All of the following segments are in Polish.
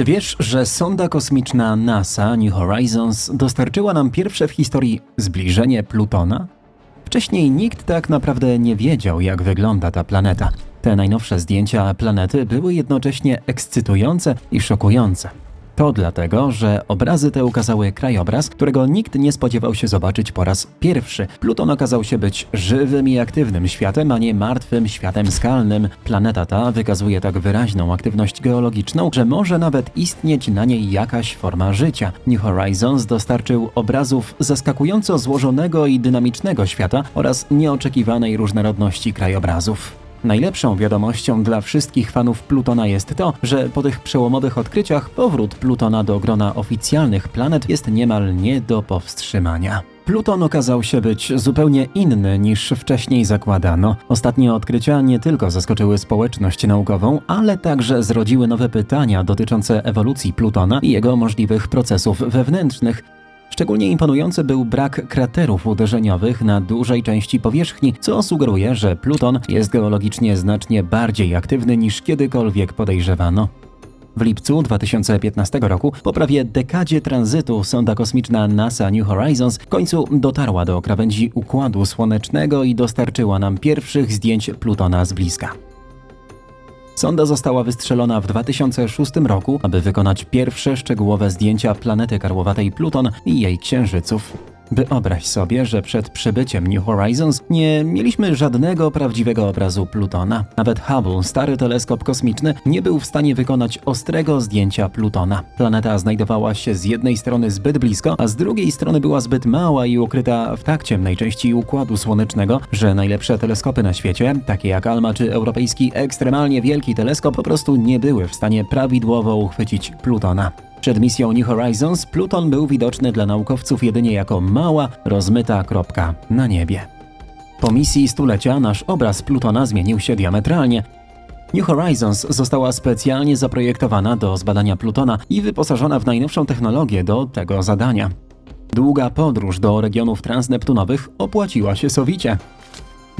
Czy wiesz, że sonda kosmiczna NASA New Horizons dostarczyła nam pierwsze w historii zbliżenie Plutona? Wcześniej nikt tak naprawdę nie wiedział, jak wygląda ta planeta. Te najnowsze zdjęcia planety były jednocześnie ekscytujące i szokujące. To dlatego, że obrazy te ukazały krajobraz, którego nikt nie spodziewał się zobaczyć po raz pierwszy. Pluton okazał się być żywym i aktywnym światem, a nie martwym światem skalnym. Planeta ta wykazuje tak wyraźną aktywność geologiczną, że może nawet istnieć na niej jakaś forma życia. New Horizons dostarczył obrazów zaskakująco złożonego i dynamicznego świata oraz nieoczekiwanej różnorodności krajobrazów. Najlepszą wiadomością dla wszystkich fanów Plutona jest to, że po tych przełomowych odkryciach powrót Plutona do grona oficjalnych planet jest niemal nie do powstrzymania. Pluton okazał się być zupełnie inny niż wcześniej zakładano. Ostatnie odkrycia nie tylko zaskoczyły społeczność naukową, ale także zrodziły nowe pytania dotyczące ewolucji Plutona i jego możliwych procesów wewnętrznych, Szczególnie imponujący był brak kraterów uderzeniowych na dużej części powierzchni, co sugeruje, że Pluton jest geologicznie znacznie bardziej aktywny niż kiedykolwiek podejrzewano. W lipcu 2015 roku, po prawie dekadzie tranzytu, sonda kosmiczna NASA New Horizons w końcu dotarła do krawędzi Układu Słonecznego i dostarczyła nam pierwszych zdjęć Plutona z bliska. Sonda została wystrzelona w 2006 roku, aby wykonać pierwsze szczegółowe zdjęcia planety karłowatej Pluton i jej księżyców. Wyobraź sobie, że przed przybyciem New Horizons nie mieliśmy żadnego prawdziwego obrazu Plutona. Nawet Hubble, stary teleskop kosmiczny, nie był w stanie wykonać ostrego zdjęcia Plutona. Planeta znajdowała się z jednej strony zbyt blisko, a z drugiej strony była zbyt mała i ukryta w tak ciemnej części Układu Słonecznego, że najlepsze teleskopy na świecie, takie jak ALMA czy europejski ekstremalnie wielki teleskop, po prostu nie były w stanie prawidłowo uchwycić Plutona. Przed misją New Horizons Pluton był widoczny dla naukowców jedynie jako mała, rozmyta kropka na niebie. Po misji stulecia nasz obraz Plutona zmienił się diametralnie. New Horizons została specjalnie zaprojektowana do zbadania Plutona i wyposażona w najnowszą technologię do tego zadania. Długa podróż do regionów transneptunowych opłaciła się sowicie.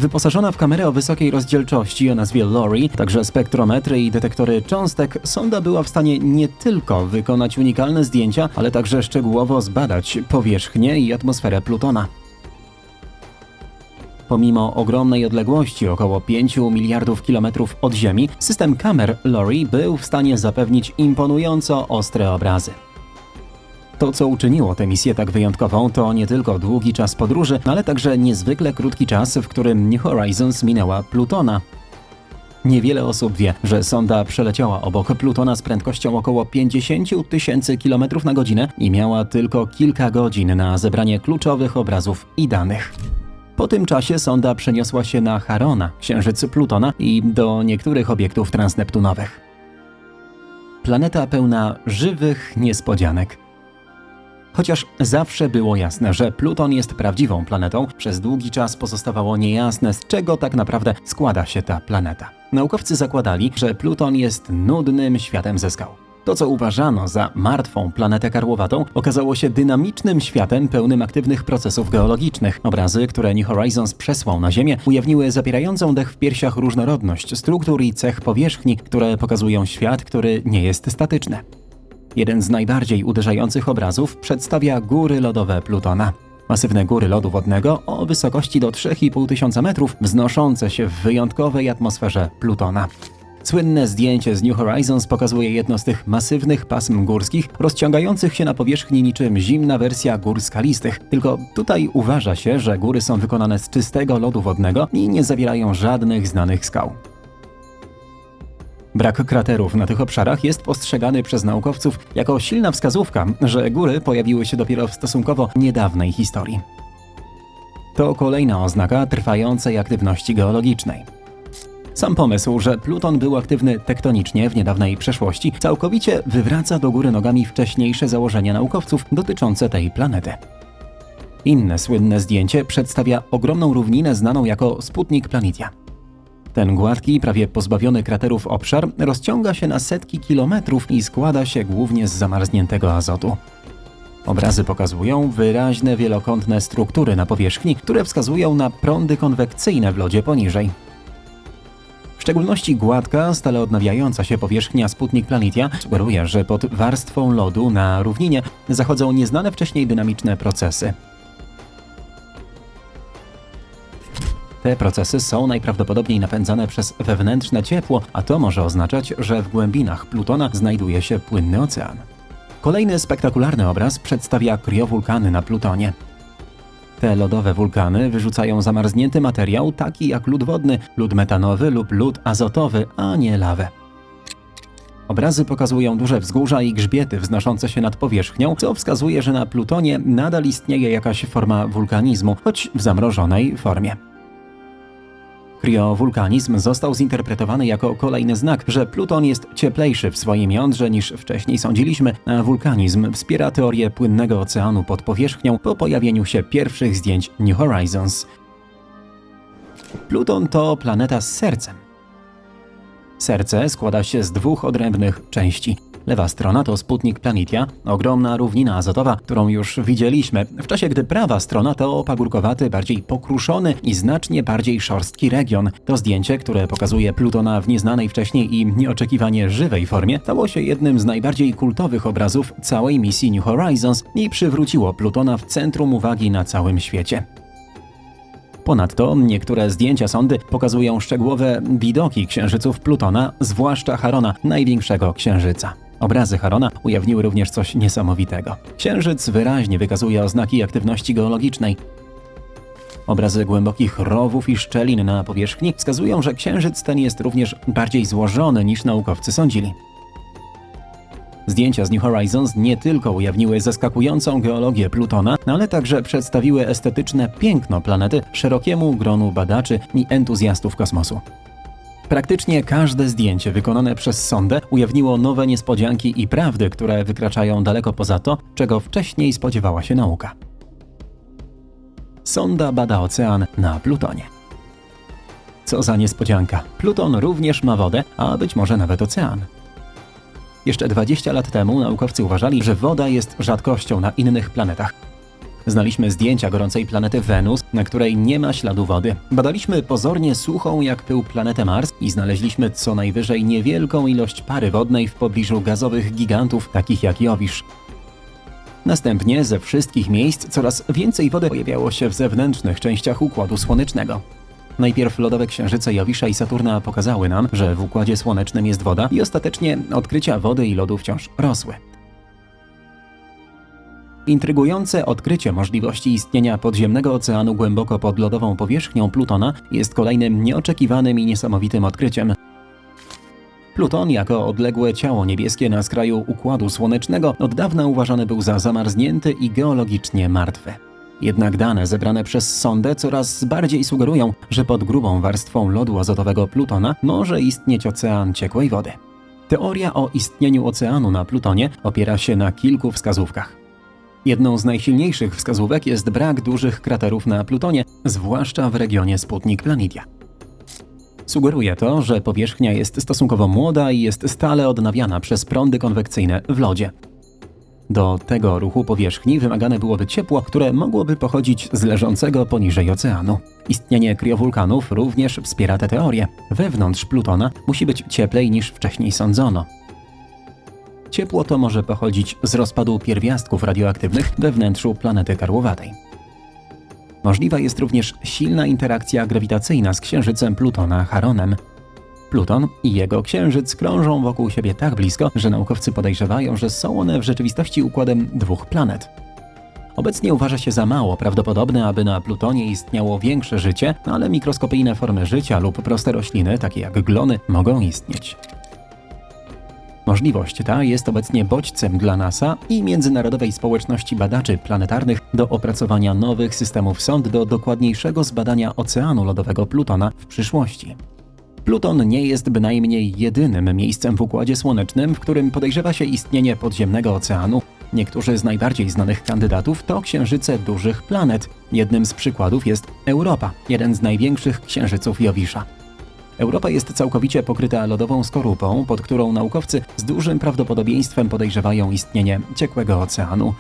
Wyposażona w kamerę o wysokiej rozdzielczości o nazwie LORI, także spektrometry i detektory cząstek, sonda była w stanie nie tylko wykonać unikalne zdjęcia, ale także szczegółowo zbadać powierzchnię i atmosferę Plutona. Pomimo ogromnej odległości, około 5 miliardów kilometrów od Ziemi, system kamer LORI był w stanie zapewnić imponująco ostre obrazy. To, co uczyniło tę misję tak wyjątkową, to nie tylko długi czas podróży, ale także niezwykle krótki czas, w którym New Horizons minęła Plutona. Niewiele osób wie, że sonda przeleciała obok Plutona z prędkością około 50 tysięcy km na godzinę i miała tylko kilka godzin na zebranie kluczowych obrazów i danych. Po tym czasie sonda przeniosła się na Charona, księżyc Plutona i do niektórych obiektów transneptunowych. Planeta pełna żywych niespodzianek. Chociaż zawsze było jasne, że Pluton jest prawdziwą planetą, przez długi czas pozostawało niejasne, z czego tak naprawdę składa się ta planeta. Naukowcy zakładali, że Pluton jest nudnym światem ze skał. To, co uważano za martwą planetę karłowatą, okazało się dynamicznym światem pełnym aktywnych procesów geologicznych. Obrazy, które New Horizons przesłał na Ziemię, ujawniły zapierającą dech w piersiach różnorodność struktur i cech powierzchni, które pokazują świat, który nie jest statyczny. Jeden z najbardziej uderzających obrazów przedstawia góry lodowe Plutona. Masywne góry lodu wodnego o wysokości do 3,5 tysiąca metrów, wznoszące się w wyjątkowej atmosferze Plutona. Słynne zdjęcie z New Horizons pokazuje jedno z tych masywnych pasm górskich, rozciągających się na powierzchni niczym zimna wersja gór skalistych. Tylko tutaj uważa się, że góry są wykonane z czystego lodu wodnego i nie zawierają żadnych znanych skał. Brak kraterów na tych obszarach jest postrzegany przez naukowców jako silna wskazówka, że góry pojawiły się dopiero w stosunkowo niedawnej historii. To kolejna oznaka trwającej aktywności geologicznej. Sam pomysł, że Pluton był aktywny tektonicznie w niedawnej przeszłości, całkowicie wywraca do góry nogami wcześniejsze założenia naukowców dotyczące tej planety. Inne słynne zdjęcie przedstawia ogromną równinę znaną jako Sputnik Planitia. Ten gładki, prawie pozbawiony kraterów obszar rozciąga się na setki kilometrów i składa się głównie z zamarzniętego azotu. Obrazy pokazują wyraźne wielokątne struktury na powierzchni, które wskazują na prądy konwekcyjne w lodzie poniżej. W szczególności gładka, stale odnawiająca się powierzchnia Sputnik Planitia sugeruje, że pod warstwą lodu na równinie zachodzą nieznane wcześniej dynamiczne procesy. Te procesy są najprawdopodobniej napędzane przez wewnętrzne ciepło, a to może oznaczać, że w głębinach Plutona znajduje się płynny ocean. Kolejny spektakularny obraz przedstawia kriowulkany na Plutonie. Te lodowe wulkany wyrzucają zamarznięty materiał taki jak lód wodny, lód metanowy lub lód azotowy, a nie lawę. Obrazy pokazują duże wzgórza i grzbiety wznoszące się nad powierzchnią, co wskazuje, że na Plutonie nadal istnieje jakaś forma wulkanizmu, choć w zamrożonej formie. Kriowulkanizm został zinterpretowany jako kolejny znak, że Pluton jest cieplejszy w swoim jądrze niż wcześniej sądziliśmy, a wulkanizm wspiera teorię płynnego oceanu pod powierzchnią po pojawieniu się pierwszych zdjęć New Horizons. Pluton to planeta z sercem. Serce składa się z dwóch odrębnych części. Lewa strona to Sputnik Planitia, ogromna równina azotowa, którą już widzieliśmy, w czasie gdy prawa strona to pagórkowaty, bardziej pokruszony i znacznie bardziej szorstki region. To zdjęcie, które pokazuje Plutona w nieznanej wcześniej i nieoczekiwanie żywej formie, stało się jednym z najbardziej kultowych obrazów całej misji New Horizons i przywróciło Plutona w centrum uwagi na całym świecie. Ponadto niektóre zdjęcia sondy pokazują szczegółowe widoki księżyców Plutona, zwłaszcza Charona, największego księżyca. Obrazy Charona ujawniły również coś niesamowitego. Księżyc wyraźnie wykazuje oznaki aktywności geologicznej. Obrazy głębokich rowów i szczelin na powierzchni wskazują, że księżyc ten jest również bardziej złożony niż naukowcy sądzili. Zdjęcia z New Horizons nie tylko ujawniły zaskakującą geologię Plutona, ale także przedstawiły estetyczne piękno planety szerokiemu gronu badaczy i entuzjastów kosmosu. Praktycznie każde zdjęcie wykonane przez sondę ujawniło nowe niespodzianki i prawdy, które wykraczają daleko poza to, czego wcześniej spodziewała się nauka. Sonda bada ocean na Plutonie. Co za niespodzianka. Pluton również ma wodę, a być może nawet ocean. Jeszcze 20 lat temu naukowcy uważali, że woda jest rzadkością na innych planetach. Znaliśmy zdjęcia gorącej planety Wenus, na której nie ma śladu wody. Badaliśmy pozornie suchą jak pył planetę Mars i znaleźliśmy co najwyżej niewielką ilość pary wodnej w pobliżu gazowych gigantów takich jak Jowisz. Następnie ze wszystkich miejsc coraz więcej wody pojawiało się w zewnętrznych częściach Układu Słonecznego. Najpierw lodowe księżyce Jowisza i Saturna pokazały nam, że w Układzie Słonecznym jest woda i ostatecznie odkrycia wody i lodu wciąż rosły. Intrygujące odkrycie możliwości istnienia podziemnego oceanu głęboko pod lodową powierzchnią Plutona jest kolejnym nieoczekiwanym i niesamowitym odkryciem. Pluton jako odległe ciało niebieskie na skraju Układu Słonecznego od dawna uważany był za zamarznięty i geologicznie martwy. Jednak dane zebrane przez sondę coraz bardziej sugerują, że pod grubą warstwą lodu azotowego Plutona może istnieć ocean ciekłej wody. Teoria o istnieniu oceanu na Plutonie opiera się na kilku wskazówkach. Jedną z najsilniejszych wskazówek jest brak dużych kraterów na Plutonie, zwłaszcza w regionie Sputnik Planitia. Sugeruje to, że powierzchnia jest stosunkowo młoda i jest stale odnawiana przez prądy konwekcyjne w lodzie. Do tego ruchu powierzchni wymagane byłoby ciepło, które mogłoby pochodzić z leżącego poniżej oceanu. Istnienie kriowulkanów również wspiera tę teorię. Wewnątrz Plutona musi być cieplej niż wcześniej sądzono. Ciepło to może pochodzić z rozpadu pierwiastków radioaktywnych we wnętrzu planety karłowatej. Możliwa jest również silna interakcja grawitacyjna z księżycem Plutona Charonem. Pluton i jego księżyc krążą wokół siebie tak blisko, że naukowcy podejrzewają, że są one w rzeczywistości układem dwóch planet. Obecnie uważa się za mało prawdopodobne, aby na Plutonie istniało większe życie, ale mikroskopijne formy życia lub proste rośliny, takie jak glony, mogą istnieć. Możliwość ta jest obecnie bodźcem dla NASA i międzynarodowej społeczności badaczy planetarnych do opracowania nowych systemów sond do dokładniejszego zbadania oceanu lodowego Plutona w przyszłości. Pluton nie jest bynajmniej jedynym miejscem w Układzie Słonecznym, w którym podejrzewa się istnienie podziemnego oceanu. Niektórzy z najbardziej znanych kandydatów to księżyce dużych planet. Jednym z przykładów jest Europa, jeden z największych księżyców Jowisza. Europa jest całkowicie pokryta lodową skorupą, pod którą naukowcy z dużym prawdopodobieństwem podejrzewają istnienie ciekłego oceanu.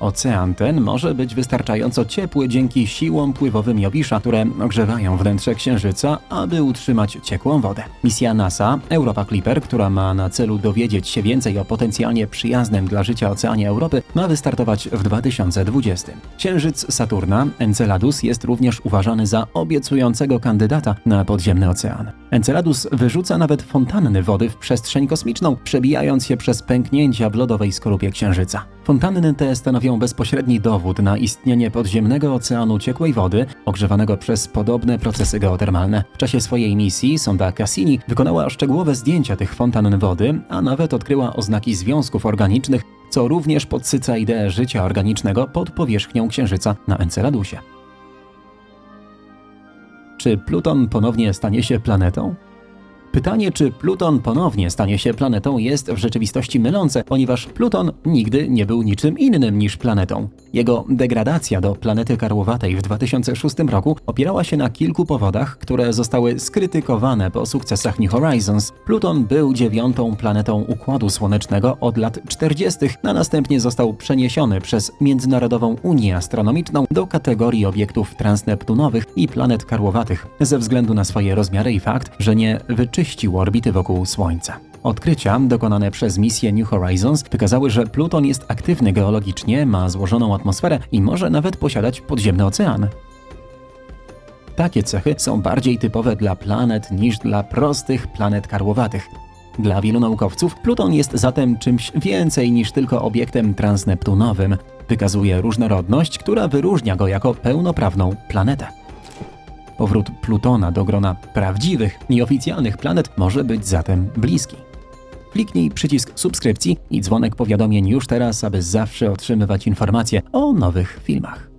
Ocean ten może być wystarczająco ciepły dzięki siłom pływowym Jowisza, które ogrzewają wnętrze Księżyca, aby utrzymać ciekłą wodę. Misja NASA Europa Clipper, która ma na celu dowiedzieć się więcej o potencjalnie przyjaznym dla życia oceanie Europy, ma wystartować w 2020. Księżyc Saturna, Enceladus, jest również uważany za obiecującego kandydata na podziemny ocean. Enceladus wyrzuca nawet fontanny wody w przestrzeń kosmiczną, przebijając się przez pęknięcia w lodowej skorupie Księżyca. Fontanny te stanowią bezpośredni dowód na istnienie podziemnego oceanu ciekłej wody, ogrzewanego przez podobne procesy geotermalne. W czasie swojej misji sonda Cassini wykonała szczegółowe zdjęcia tych fontann wody, a nawet odkryła oznaki związków organicznych, co również podsyca ideę życia organicznego pod powierzchnią Księżyca na Enceladusie. Czy Pluton ponownie stanie się planetą? Pytanie, czy Pluton ponownie stanie się planetą, jest w rzeczywistości mylące, ponieważ Pluton nigdy nie był niczym innym niż planetą. Jego degradacja do planety karłowatej w 2006 roku opierała się na kilku powodach, które zostały skrytykowane po sukcesach New Horizons. Pluton był dziewiątą planetą Układu Słonecznego od lat 40., a następnie został przeniesiony przez Międzynarodową Unię Astronomiczną do kategorii obiektów transneptunowych i planet karłowatych, ze względu na swoje rozmiary i fakt, że nie wyczyścił orbity wokół Słońca. Odkrycia dokonane przez misję New Horizons wykazały, że Pluton jest aktywny geologicznie, ma złożoną atmosferę i może nawet posiadać podziemny ocean. Takie cechy są bardziej typowe dla planet niż dla prostych planet karłowatych. Dla wielu naukowców Pluton jest zatem czymś więcej niż tylko obiektem transneptunowym. Wykazuje różnorodność, która wyróżnia go jako pełnoprawną planetę. Powrót Plutona do grona prawdziwych i oficjalnych planet może być zatem bliski. Kliknij przycisk subskrypcji i dzwonek powiadomień już teraz, aby zawsze otrzymywać informacje o nowych filmach.